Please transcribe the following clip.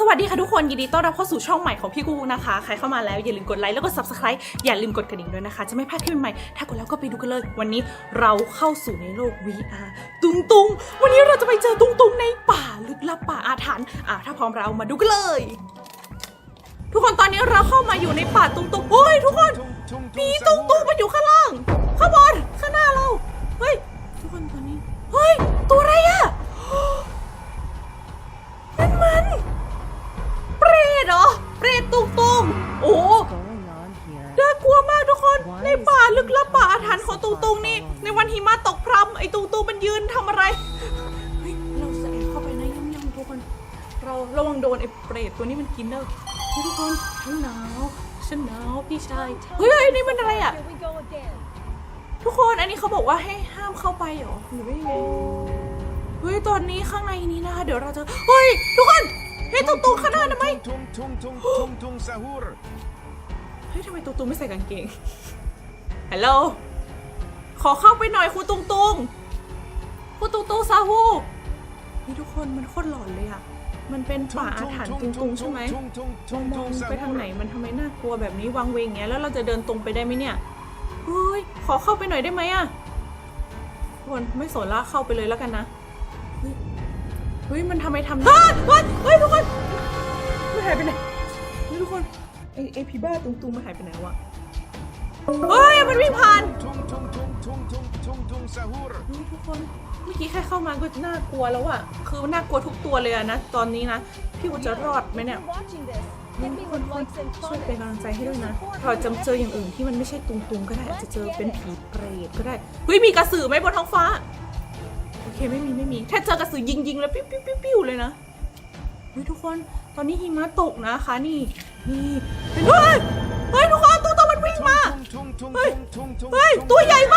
สวัสดีค่ะทุกคน ยินดีต้อนรับเข้าสู่ช่องใหม่ของพี่กูนะคะ ใครเข้ามาแล้วอย่าลืมกดไลค์แล้วก็ subscribe อย่าลืมกดกระดิ่งด้วยนะคะ จะไม่พลาดคลิปใหม่ ถ้ากดแล้วก็ไปดูกันเลย วันนี้เราเข้าสู่ในโลก VR ตุงตุงวันนี้เราจะไปเจอตุงตุงในป่าลึกลับป่าอาถรรพ์อะถ้าพร้อมเรามาดูกันเลย ทุกคนตอนนี้เราเข้ามาอยู่ในป่าตุงตุงโอ้ยทุกคนผีตุงตุงมันอยู่ข้างล่างข้างบนข้างหน้าเราเฮ้ยทุกคนตอนนี้เฮ้ยตัวอะไรอะ นั่นมัน เปรตเห รอเปรตตุงตุงโอ้ going on here? น่ากลัวมากทุกคน ในป่าลึกลับป่าอาถรรพ์ของตุงตุงนี่ ในวันหิมะตกพรำไอ้ตุงตุงมันยืนทำอะไร เฮ้ย เราจะแอบเข้าไปนะย่องๆทุกคน เราระวังโดนไอ้เปรตตัวนี้มันกินเนอะเฮ้ยทุกคนฉันหนาวฉันหนาวพี่ชาย เฮ้ยเฮ้ยนี่มันอะไรอะ Here we go again. ทุกคนอันนี้เขาบอกว่าให้ห้ามเข้าไปเหรอหรือว่ายังไง เฮ้ยตอนนี้ข้างในนี้นะคะเดี๋ยวเราจะ เฮ้ย ทุกคน เฮ้ยตุงตุงข้างหน้าทำไม Tung tung tung tung tung sahur. เฮ้ยทำไมตุงตุงไม่ใส่กางเกงฮัลโหลขอเข้าไปหน่อยครูตุงตุงครูตุงตุงซาฮูนี่ทุกคนมันโคตรหลอนเลยอะมันเป็นป่าอาถรรพ์ตุงตุงใช่ไหมมองไปทางไหนมันทำไมน่ากลัวแบบนี้วังเวงอย่างเงี้ยแล้วเราจะเดินตรงไปได้ไหมเนี่ยเฮ้ยขอเข้าไปหน่อยได้ไหมอะทุกคนไม่สนละเข้าไปเลยแล้วกันนะ เฮ้ยเฮ้ยมันทำไมทำได้เฮ้ยเฮ้ยทุกคนมันหายไปไหนเฮ้ยทุกคนไอไอพีบ้าตุงตุงมันหายไปไหนวะเฮ้ยมันวิ่งผ่าน Tung tung tung tung tung tung tung sahur. เฮ้ยทุกคนเมื่อกี้แค่เข้ามาก็น่ากลัวแล้วอะคือน่ากลัวทุกตัวเลยอะนะตอนนี้นะพี่กูจะรอดไหมเนี่ย If you're watching this, ทุ hit ก me คน with likes and ช่วยเป็นกำลังใจให้ด้วยนะ Support เราจะเจออย่างอื่นที่มันไม่ใช่ตุงตุงๆก็ได้อาจจะเจอเป็นผีเปรตก็ได้เฮ้ยมีกระสือไหมบนท้องฟ้าโอ อเคไม่มีไม่มี ถ้าเจอกระสือยิงๆ แล้วปิ้วปิ้วปิ้วปิ้วเลยนะเฮ้ยทุกคนตอนนี้หิมะตกนะคะนี่นี่เฮ้ยเฮ้ยทุกคนตัวตัวมันวิ่งมาเฮ้ยเฮ้ยตัวใหญ่ม